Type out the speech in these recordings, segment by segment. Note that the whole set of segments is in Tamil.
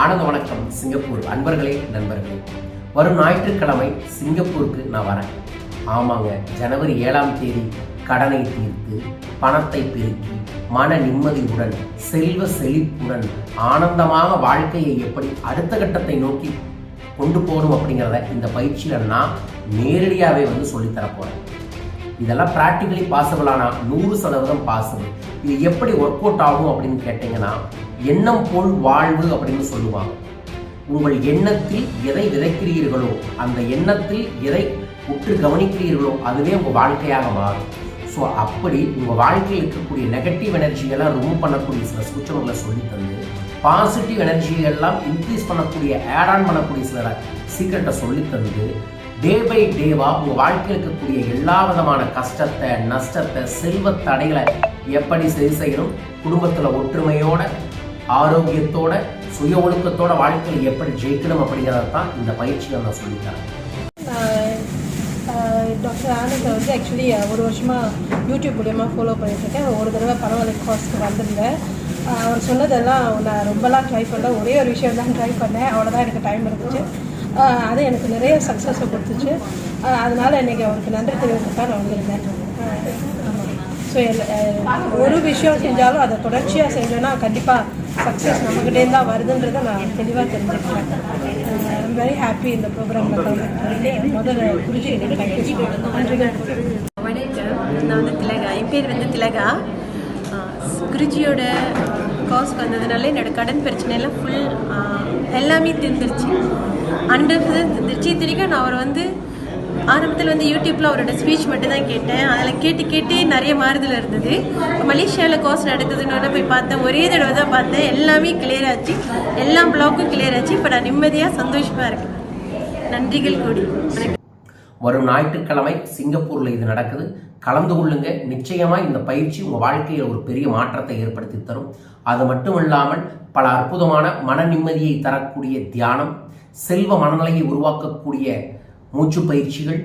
ஆனந்த வணக்கம் சிங்கப்பூர் அன்பர்களே நண்பர்களே. வரும் ஞாயிற்றுக்கிழமை சிங்கப்பூருக்கு நான் வரேன். ஆமாங்க ஜனவரி ஏழாம் தேதி கடனை தீர்த்து பணத்தை பெருக்கி மன நிம்மதியுடன் செல்வ செழிப்புடன் ஆனந்தமாக வாழ்க்கையை எப்படி அடுத்த கட்டத்தை நோக்கி கொண்டு போகணும் அப்படிங்கிறத இந்த பயிற்சியில் நான் நேரடியாகவே வந்து சொல்லித்தரப்போகிறேன் இதெல்லாம் ப்ராக்டிக்கலி பாசிபிளானா நூறு சதவீதம் பாசிபிள் இது எப்படி ஒர்க் அவுட் ஆகும் அப்படின்னு கேட்டிங்கன்னா எண்ணம் போல் வாழ்வு அப்படின்னு சொல்லுவாங்க. உங்கள் எண்ணத்தில் எதை விதைக்கிறீர்களோ அந்த எண்ணத்தில் எதை உற்று கவனிக்கிறீர்களோ அதுவே உங்கள் வாழ்க்கையாக மாறும். ஸோ அப்படி உங்கள் வாழ்க்கையில் இருக்கக்கூடிய நெகட்டிவ் எனர்ஜியெல்லாம் ரிமூவ் பண்ணக்கூடிய சில சூச்சனங்களை சொல்லி தந்து பாசிட்டிவ் எனர்ஜியெல்லாம் இன்க்ரீஸ் பண்ணக்கூடிய ஆட் ஆன் பண்ணக்கூடிய சில சீக்கிரட்டை சொல்லி தந்து டே பை டேவா உங்கள் வாழ்க்கையில் இருக்கக்கூடிய எல்லா விதமான கஷ்டத்தை நஷ்டத்தை செல்வ தடைகளை எப்படி சரி செய்யணும்? குடும்பத்தில் ஒற்றுமையோட ஆரோக்கியத்தோட சுய ஒழுக்கத்தோட வாழ்க்கையில் எப்படி ஜெயிக்கணும் அப்படிங்கிறத தான் இந்த பயிற்சியில் நான் சொல்லித்தரேன். டாக்டர் ஆனந்தை வந்து ஆக்சுவலி ஒரு வருஷமாக யூடியூப் மூலியமாக ஃபாலோ பண்ணிட்டுருக்கேன். ஒரு தடவை பரவாயில்ல காஸ்க்கு வந்திருந்தேன். அவர் சொன்னதெல்லாம் நான் ரொம்பலாம் ட்ரை பண்ணல ஒரே ஒரு விஷயம் தான் ட்ரை பண்ணேன். அவ்வளோதான் எனக்கு டைம் இருந்துச்சு. அது எனக்கு நிறைய சக்ஸஸை கொடுத்துச்சு. அதனால் அதனால இன்னைக்கு அவருக்கு நன்றி தெரிவித்துக்காக நான் வந்திருந்தேன் ஸோ ஒரு விஷயம் செஞ்சாலும் அதை தொடர்ச்சியாக செஞ்சோன்னா கண்டிப்பாக சக்ஸஸ் நம்மகிட்டேருந்து தான் வருதுன்றதை நான் தெளிவாக தெரிஞ்சுக்கிறேன். ஐம் வெரி ஹாப்பி இந்த ப்ரோக்ராமில் முதல்ல குருஜி நன்றிகள். வணக்கம். நான் வந்து திலகா. என் பேர் வந்து திலகா. குருஜியோட காசுக்கு வந்ததுனால என்னோட கடன் பிரச்சனையெல்லாம் ஃபுல் எல்லாமே தீர்ந்துருச்சு. ஹண்ட்ரட் பர்சன்ட் தீர்ந்துருச்சு இத்தனைக்கும் நான் அவர் வந்து ஆரம்பத்தில் வந்து யூடியூப்பில் அவரோட ஸ்பீச் மட்டும் தான் கேட்டேன். அதில் கேட்டு கேட்டு நிறைய மாறுதல் இருந்தது. மலேசியாவில் கோர்ஸ் நடக்குதுன்னு போய் பார்த்தேன். ஒரே தடவை தான் பார்த்தேன். எல்லாமே கிளியர் ஆச்சு. எல்லா பிளாக்கும் கிளியர் ஆச்சு. இப்போ நான் நிம்மதியாக சந்தோஷமாக இருக்கேன். நன்றிகள் கூடி. வணக்கம். வரும் ஞாயிற்றுக்கிழமை சிங்கப்பூரில் இது நடக்குது. கலந்து கொள்ளுங்க. நிச்சயமாக இந்த பயிற்சி உங்கள் வாழ்க்கையில் ஒரு பெரிய மாற்றத்தை ஏற்படுத்தி தரும். அது மட்டும் இல்லாமல் பல அற்புதமான மன நிம்மதியை தரக்கூடிய தியானம் செல்வ மனநிலையை உருவாக்கக்கூடிய மூச்சு பயிற்சிகள்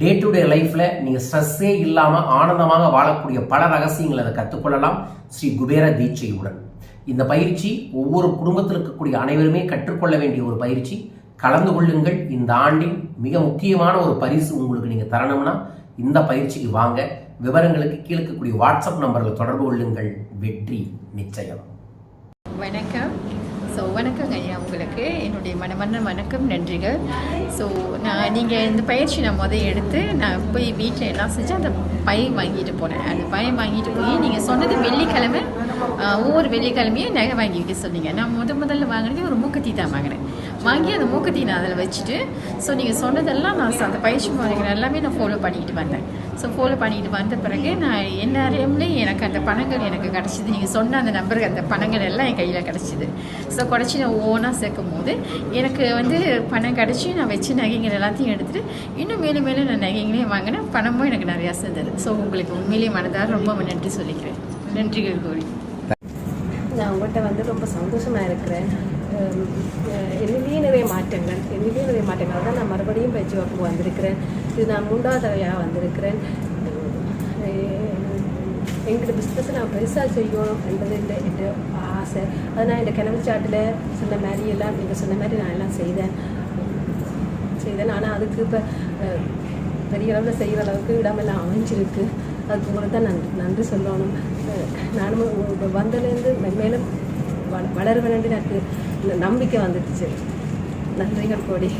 டே டு டே லைஃப்பில் நீங்கள் ஸ்ட்ரெஸ்ஸே இல்லாமல் ஆனந்தமாக வாழக்கூடிய பல ரகசியங்களை அதை கற்றுக்கொள்ளலாம் ஸ்ரீ குபேர தீட்சையுடன். இந்த பயிற்சி ஒவ்வொரு குடும்பத்தில் இருக்கக்கூடிய அனைவருமே கற்றுக்கொள்ள வேண்டிய ஒரு பயிற்சி. கலந்து கொள்ளுங்கள். இந்த ஆண்டின் மிக முக்கியமான ஒரு பரிசு உங்களுக்கு நீங்கள் தரணும்னா இந்த பயிற்சிக்கு வாங்க. விவரங்களுக்கு கீழே இருக்கக்கூடிய வாட்ஸ்அப் நம்பர்கள் தொடர்பு கொள்ளுங்கள். வெற்றி நிச்சயம். வணக்கம். ஸோ வணக்கங்க ஐயா. உங்களுக்கு என்னுடைய மனமன்ன வணக்கம் நன்றிகள். ஸோ நான் நீங்கள் இந்த பயிற்சி நான் முதல் எடுத்து நான் போய் வீட்டில் எல்லாம் செஞ்சு அந்த பை வாங்கிட்டு போனேன். அந்த பை வாங்கிட்டு போய் நீங்கள் சொன்னது வெள்ளிக்கிழமை ஒவ்வொரு வெள்ளிக்கிழமையும் நகை வாங்கி வைக்க சொன்னீங்க. நான் முத முதல்ல வாங்கினது ஒரு மூக்கத்தி தான் வாங்கினேன். வாங்கி அந்த மூக்கத்தி நான் அதில் வச்சுட்டு ஸோ நீங்கள் சொன்னதெல்லாம் நான் அந்த பயிற்சி முறைகள் எல்லாமே நான் ஃபாலோ பண்ணிக்கிட்டு வந்தேன். ஸோ ஃபாலோ பண்ணிக்கிட்டு வந்த பிறகு நான் என்ன எனக்கு அந்த பணங்கள் எனக்கு கிடச்சிது. நீங்கள் சொன்ன அந்த நம்பருக்கு அந்த பணங்கள் எல்லாம் என் கையில் கிடச்சிது. ஸோ குறைச்சி நான் ஓனாக சேர்க்கும் போது எனக்கு வந்து பணம் கிடச்சி நான் வச்சு நகைங்கள் எல்லாத்தையும் எடுத்துகிட்டு இன்னும் மேலும் மேலும் நான் நகைங்களையும் வாங்கினேன். பணமும் எனக்கு நிறையா சேர்ந்தது. ஸோ உங்களுக்கு உண்மையிலேயே மனதார ரொம்ப நன்றி சொல்லிக்கிறேன். நன்றிகள் கோரி. நான் உங்கள்கிட்ட வந்து ரொம்ப சந்தோஷமாக இருக்கிறேன். என்னிலேயே நிறைய மாற்றங்கள் என்னிலேயே நிறைய மாற்றங்கள். தான் நான் மறுபடியும் பயிற்சி வகுப்பு வந்திருக்கிறேன். இது நான் மூன்றாவது தடவையாக வந்திருக்கிறேன். எங்களோட பிஸ்னஸை நான் பெருசாக செய்யணும் என்பது இல்லை என்ற ஆசை. அது நான் இந்த கிணறு சாட்டில் சொன்ன மாதிரி எல்லாம் நீங்கள் சொன்ன மாதிரி நான் எல்லாம் செய்தேன். செய்தேன். ஆனால் அதுக்கு இப்போ பெரிய அளவில் செய்கிற அளவுக்கு இடமெல்லாம் அமைஞ்சிருக்கு. அதுக்கு உங்களுக்கு தான் நன்றி. நன்றி சொல்லணும். நானும் இப்போ வந்ததுலேருந்து மென்மேலும் வள வளருவேன் எனக்கு நம்பிக்கை வந்துடுச்சு. நன்றிகள் கோடி.